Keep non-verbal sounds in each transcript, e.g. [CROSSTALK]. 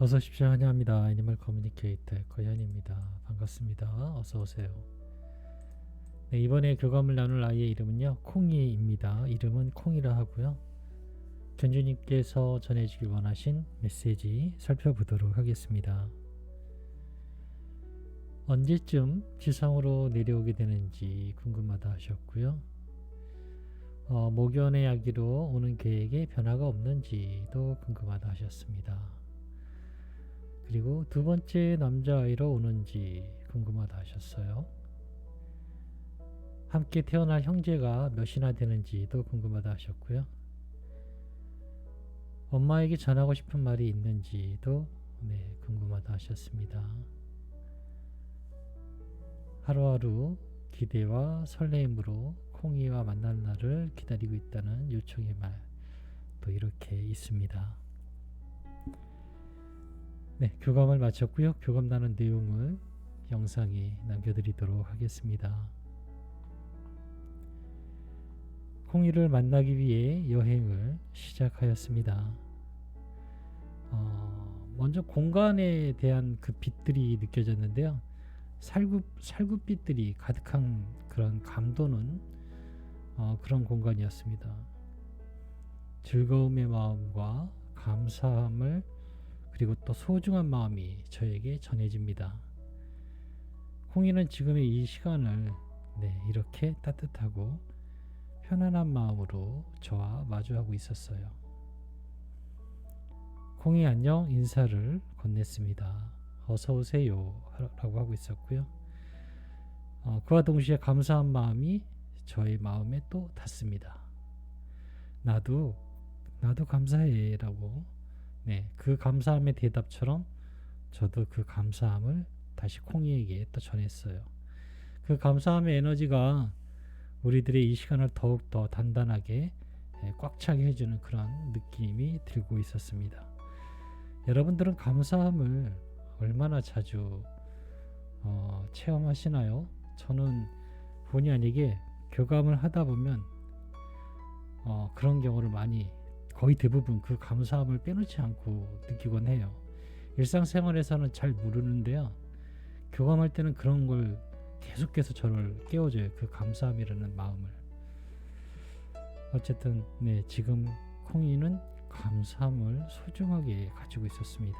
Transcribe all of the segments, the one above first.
어서 오십시오. 환영합니다. 애니멀 커뮤니케이터 거현입니다. 반갑습니다. 어서 오세요. 네, 이번에 교감을 나눌 아이의 이름은요. 콩이입니다. 이름은 콩이라 하고요. 견주님께서 전해주길 원하신 메시지 살펴보도록 하겠습니다. 언제쯤 지상으로 내려오게 되는지 궁금하다 하셨고요. 어, 모견의 아기로 오는 계획에 변화가 없는지도 궁금하다 하셨습니다. 그리고 두 번째 남자아이로 오는지 궁금하다 하셨어요. 함께 태어날 형제가 몇이나 되는지도 궁금하다 하셨고요. 엄마에게 전하고 싶은 말이 있는지도 네, 궁금하다 하셨습니다. 하루하루 기대와 설레임으로 콩이와 만날 날을 기다리고 있다는 요청의 말 또 이렇게 있습니다. 네, 교감을 마쳤고요. 교감 나눈 내용을 영상에 남겨드리도록 하겠습니다. 콩이를 만나기 위해 여행을 시작하였습니다. 어, 먼저 공간에 대한 그 빛들이 느껴졌는데요. 살구 살구빛들이 가득한 그런 감도는 어, 그런 공간이었습니다. 즐거움의 마음과 감사함을 그리고 또 소중한 마음이 저에게 전해집니다. 콩이는 지금의 이 시간을 네, 이렇게 따뜻하고 편안한 마음으로 저와 마주하고 있었어요. 콩이 안녕 인사를 건넸습니다. 어서 오세요 라고 하고 있었고요. 어, 그와 동시에 감사한 마음이 저의 마음에 또 닿습니다. 나도 나도 감사해 라고 네, 그 감사함의 대답처럼 저도 그 감사함을 다시 콩이에게 또 전했어요. 그 감사함의 에너지가 우리들의 이 시간을 더욱 더 단단하게 예, 꽉 차게 해주는 그런 느낌이 들고 있었습니다. 여러분들은 감사함을 얼마나 자주 어, 체험하시나요? 저는 본의 아니게 교감을 하다 보면 어, 그런 경우를 많이 거의 대부분 그 감사함을 빼놓지 않고 느끼곤 해요. 일상생활에서는 잘 모르는데요. 교감할 때는 그런 걸 계속해서 저를 깨워줘요. 그 감사함이라는 마음을. 어쨌든 네 지금 콩이는 감사함을 소중하게 가지고 있었습니다.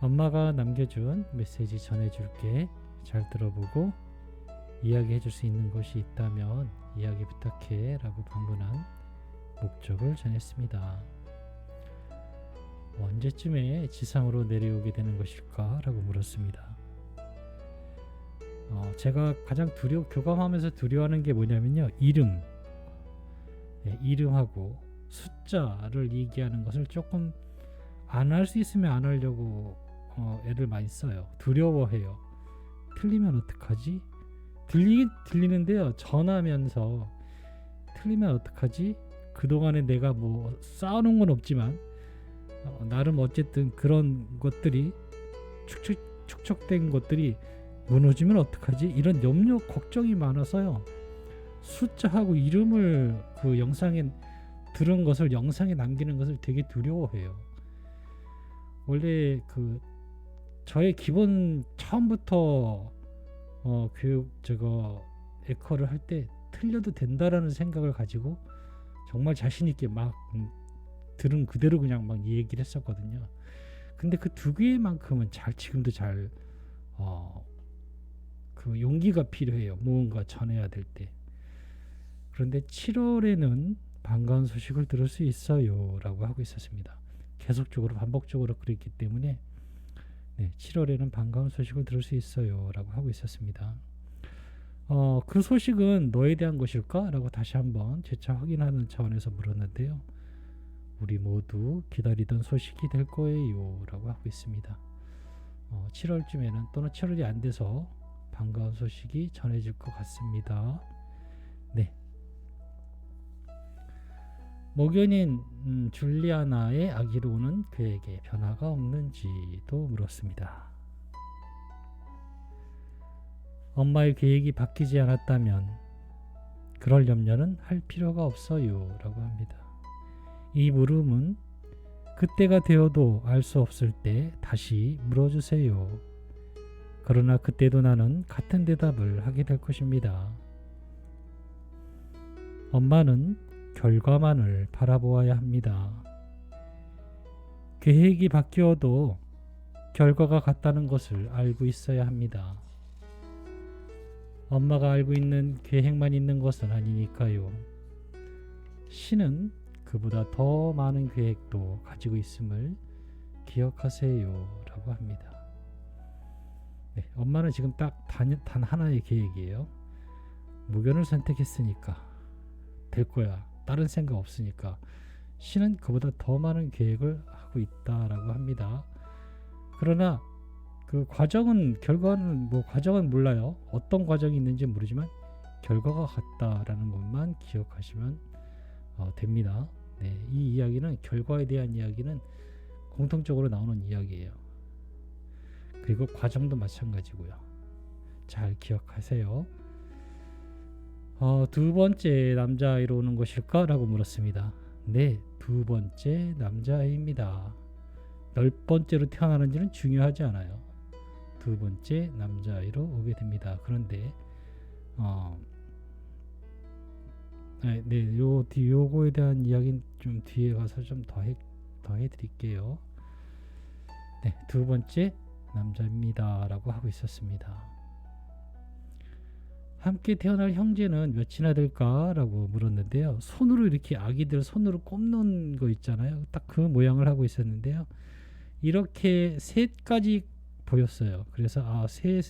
엄마가 남겨준 메시지 전해줄게. 잘 들어보고 이야기해 줄 수 있는 것이 있다면 이야기 부탁해 라고 방문한 목적을 전했습니다. 언제쯤에 지상으로 내려오게 되는 것일까? 라고 물었습니다. 어, 제가 가장 두려 교감하면서 두려워하는 게 뭐냐면요. 이름. 예, 이름하고 숫자를 얘기하는 것을 조금 안 할 수 있으면 안 하려고 어, 애를 많이 써요. 두려워해요. 틀리면 어떡하지? 들리긴 들리는데요. 전하면서 틀리면 어떡하지? 그동안에 내가 뭐 쌓아놓은 건 없지만 어, 나름 어쨌든 그런 것들이 축적, 축적된 것들이 무너지면 어떡하지? 이런 염려 걱정이 많아서요. 숫자하고 이름을 그 영상에 들은 것을 영상에 남기는 것을 되게 두려워해요. 원래 그 저의 기본 처음부터 어 교육 저거 에커를 할 때 틀려도 된다라는 생각을 가지고 정말 자신 있게 막 음, 들은 그대로 그냥 막 얘기를 했었거든요. 근데 그 두 개만큼은 잘 지금도 잘 어, 그 용기가 필요해요. 무언가 전해야 될 때. 그런데 7월에는 반가운 소식을 들을 수 있어요라고 하고 있었습니다. 계속적으로 반복적으로 그랬기 때문에 네, 7월에는 반가운 소식을 들을 수 있어요 라고 하고 있었습니다. 어, 그 소식은 너에 대한 것일까?라고 다시 한번 재차 확인하는 차원에서 물었는데요. 우리 모두 기다리던 소식이 될 거예요 라고 하고 있습니다. 어, 7월쯤에는 또는 7월이 안 돼서 반가운 소식이 전해질 것 같습니다. 목연인 음, 줄리아나의 아기로 오는 그에게 변화가 없는지도 물었습니다. 엄마의 계획이 바뀌지 않았다면 그럴 염려는 할 필요가 없어요 라고 합니다. 이 물음은 그 그때가 되어도 알 수 없을 때 다시 물어주세요. 그러나 그때도 나는 같은 대답을 하게 될 것입니다. 엄마는 결과만을 바라보아야 합니다. 계획이 바뀌어도 결과가 같다는 것을 알고 있어야 합니다. 엄마가 알고 있는 계획만 있는 것은 아니니까요. 신은 그보다 더 많은 계획도 가지고 있음을 기억하세요. 라고 합니다. 네, 엄마는 지금 딱 단, 단 하나의 계획이에요. 무견을 선택했으니까 될 거야. 다른 생각 없으니까. 신은 그보다 더 많은 계획을 하고 있다라고 합니다. 그러나 그 과정은 결과는 뭐 과정은 몰라요. 어떤 과정이 있는지 모르지만 결과가 같다라는 것만 기억하시면 어, 됩니다. 네, 이 이야기는 결과에 대한 이야기는 공통적으로 나오는 이야기예요. 그리고 과정도 마찬가지고요. 잘 기억하세요. 어, 두 번째 남자아이로 오는 것일까 라고 물었습니다. 네, 두 번째 남자아이입니다. 열 번째로 태어나는지는 중요하지 않아요. 두 번째 남자아이로 오게 됩니다. 그런데 어, 네, 네, 요뒤 요거에 대한 이야기는 좀 뒤에 가서 좀 더해 더 해 드릴게요. 네, 두 번째 남자입니다라고 하고 있었습니다. 함께 태어날 형제는 몇이나 될까라고 물었는데요. 손으로 이렇게 아기들 손으로 꼽는 거 있잖아요. 딱 그 모양을 하고 있었는데요. 이렇게 셋까지 보였어요. 그래서 아, 셋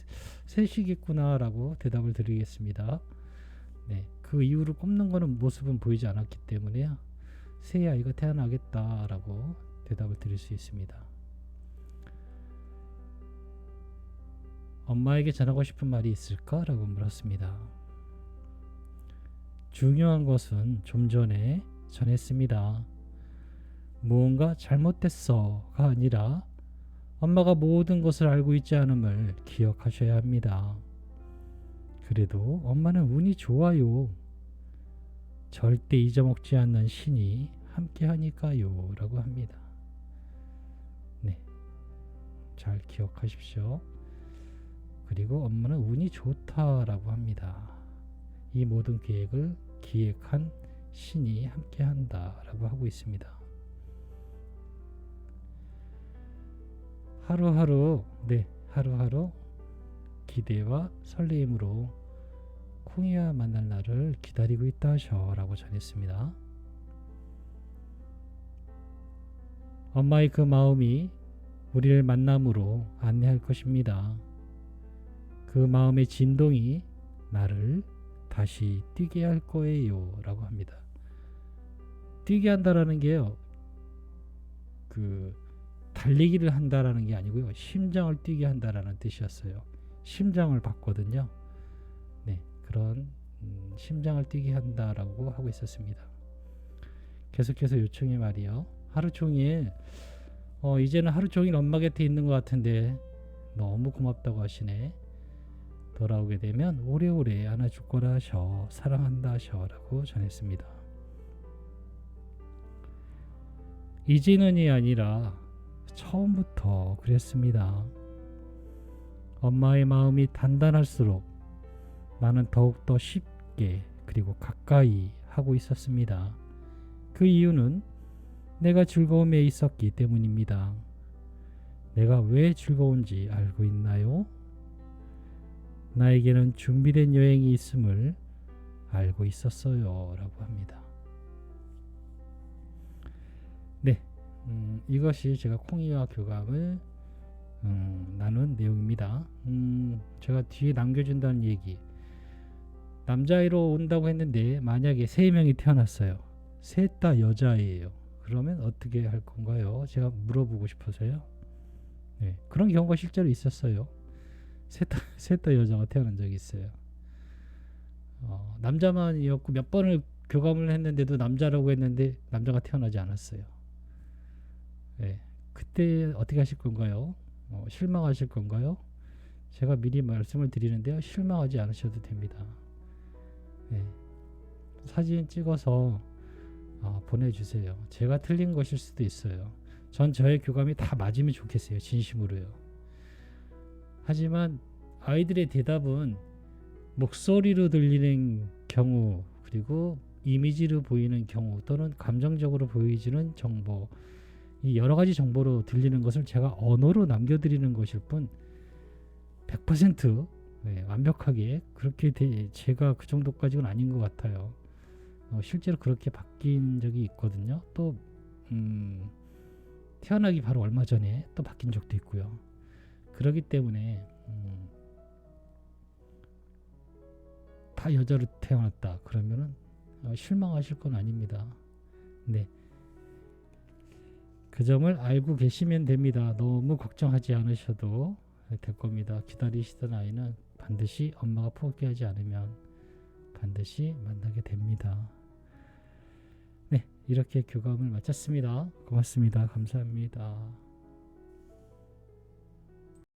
셋이겠구나라고 대답을 드리겠습니다. 네, 그 이후로 꼽는 거는 모습은 보이지 않았기 때문에요. 새 아이가 태어나겠다라고 대답을 드릴 수 있습니다. 엄마에게 전하고 싶은 말이 있을까 라고 물었습니다. 중요한 것은 좀 전에 전했습니다. 무언가 잘못됐어가 아니라 엄마가 모든 것을 알고 있지 않음을 기억하셔야 합니다. 그래도 엄마는 운이 좋아요. 절대 잊어먹지 않는 신이 함께 하니까요. 라고 합니다. 네. 잘 기억하십시오. 그리고 엄마는 운이 좋다라고 합니다. 이 모든 계획을 기획한 신이 함께 한다라고 하고 있습니다. 하루하루, 네, 하루하루 기대와 설레임으로 콩이와 만날 날을 기다리고 있다 하셔라고 전했습니다. 엄마의 그 마음이 우리를 만남으로 안내할 것입니다. 그 마음의 진동이 나를 다시 뛰게 할 거예요. 라고 합니다. 뛰게 한다라는 게요. 그 달리기를 한다라는 게 아니고요. 심장을 뛰게 한다라는 뜻이었어요. 심장을 받거든요. 네, 그런 음, 심장을 뛰게 한다라고 하고 있었습니다. 계속해서 요청의 말이요. 하루 종일 어, 이제는 하루 종일 엄마 곁에 있는 것 같은데 너무 고맙다고 하시네. 돌아오게 되면 오래오래 안아줄 거라 하셔 사랑한다 하셔라고 전했습니다. 이제는이 아니라 처음부터 그랬습니다. 엄마의 마음이 단단할수록 나는 더욱더 쉽게 그리고 가까이 하고 있었습니다. 그 이유는 내가 즐거움에 있었기 때문입니다. 내가 왜 즐거운지 알고 있나요? 나에게는 준비된 여행이 있음을 알고 있었어요. 라고 합니다. 네, 음, 이것이 제가 콩이와 교감을 음, 나눈 내용입니다. 음, 제가 뒤에 남겨준다는 얘기. 남자아이로 온다고 했는데 만약에 세 명이 태어났어요. 셋 다 여자아이예요. 그러면 어떻게 할 건가요? 제가 물어보고 싶어서요. 네, 그런 경우가 실제로 있었어요. 셋다 [LAUGHS] 여자가 태어난 적이 있어요. 어, 남자만이었고 몇 번을 교감을 했는데도 남자라고 했는데 남자가 태어나지 않았어요. 네, 그때 어떻게 하실 건가요? 어, 실망하실 건가요? 제가 미리 말씀을 드리는데요. 실망하지 않으셔도 됩니다. 네, 사진 찍어서 어, 보내주세요. 제가 틀린 것일 수도 있어요. 전 저의 교감이 다 맞으면 좋겠어요. 진심으로요. 하지만 아이들의 대답은 목소리로 들리는 경우 그리고 이미지로 보이는 경우 또는 감정적으로 보이지는 정보 이 여러 가지 정보로 들리는 것을 제가 언어로 남겨드리는 것일 뿐 100% 네, 완벽하게 그렇게 되, 제가 그 정도까지는 아닌 것 같아요. 어, 실제로 그렇게 바뀐 적이 있거든요. 또 음, 태어나기 바로 얼마 전에 또 바뀐 적도 있고요. 그러기 때문에 음, 다 여자로 태어났다 그러면은 어, 실망하실 건 아닙니다. 네. 그 점을 알고 계시면 됩니다. 너무 걱정하지 않으셔도 될 겁니다. 기다리시던 아이는 반드시 엄마가 포기하지 않으면 반드시 만나게 됩니다. 네, 이렇게 교감을 마쳤습니다. 고맙습니다. 감사합니다.